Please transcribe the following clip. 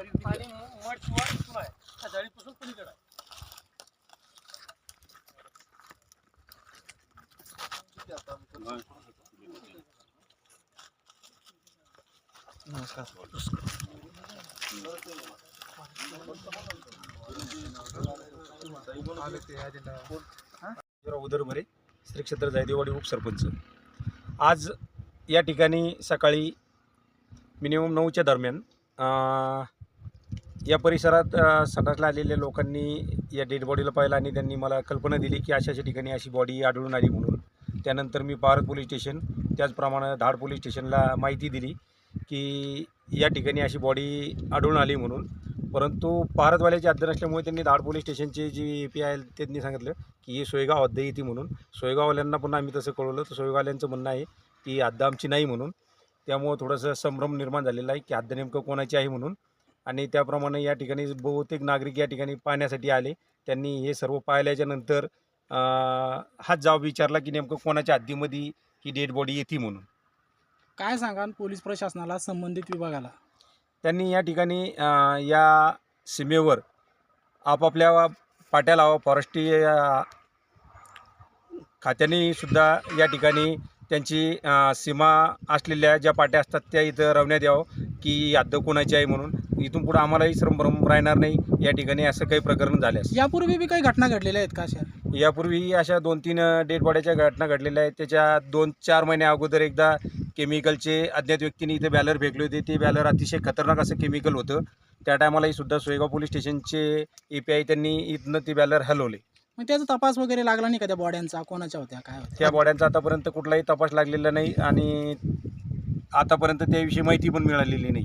आणि मठ शिवाय इथून आहे त्या जाळीपासून पलीकडे आहे उदरभरे श्री क्षेत्र जायदेवाडी उपसरपंच आज या ठिकाणी सकाळी मिनिमम नऊच्या दरम्यान या परिसरात अं, सटासला आलेल्या लोकांनी या डेड बॉडीला पाहिलं आणि त्यांनी मला कल्पना दिली की अशा अशा ठिकाणी अशी बॉडी आढळून आली म्हणून. त्यानंतर मी पारद पोलीस स्टेशन त्याचप्रमाणे धाड पोलीस स्टेशनला माहिती दिली की या ठिकाणी अशी बॉडी आढळून आली म्हणून. परंतु पारदवाल्याची अध्ययन असल्यामुळे त्यांनी धाड पोलीस स्टेशनचे जी ए पी आहे त्यांनी सांगितलं की ही सोयगाव हद्द येते म्हणून. सोयगाववाल्यांना पण आम्ही तसं कळवलं. तर सोयगाववाल्यांचं म्हणणं आहे की अद्दा आमची नाही म्हणून. त्यामुळं थोडंसं संभ्रम निर्माण झालेला आहे की अद्दा नेमकं कोणाची आहे म्हणून. आणि त्याप्रमाणे या ठिकाणी बहुतेक नागरिक या ठिकाणी पाहण्यासाठी आले. त्यांनी हे सर्व पाहिल्याच्या नंतर हाच जाब विचारला की नेमकं कोणाच्या हद्दीमध्ये ही डेड बॉडी येते म्हणून. काय सांगाल पोलीस प्रशासनाला संबंधित विभागाला? त्यांनी या ठिकाणी या सीमेवर आपापल्या पाट्या लावा फॉरेस्ट्री खात्याने सुद्धा या ठिकाणी त्यांची सीमा असलेल्या ज्या पाट्या असतात त्या इथं रवण्यात यावं की हद्द कोणाची आहे म्हणून. इथून पुढं आम्हालाही श्रमभ्रम राहणार नाही या ठिकाणी असं काही प्रकरण झाल्यास. यापूर्वी बी काही घटना घडलेल्या आहेत का अशा? यापूर्वी अशा दोन तीन डेड बॉड्याच्या घटना घडलेल्या आहेत. त्याच्या दोन चार महिन्या अगोदर एकदा केमिकलचे अज्ञात व्यक्तीने इथे बॅलर फेकले होते. ते बॅलर अतिशय खतरनाक असं केमिकल होतं. त्या टायमालाही सुद्धा सोयगाव पोलीस स्टेशनचे ए पी आय त्यांनी इथनं ते बॅलर हलवले. मग त्याचा तपास वगैरे लागला नाही का त्या बॉड्यांचा? कोणाच्या होत्या? काय होत्या? त्या बॉड्यांचा आतापर्यंत कुठलाही तपास लागलेला नाही आणि आतापर्यंत त्याविषयी माहिती पण मिळालेली नाही.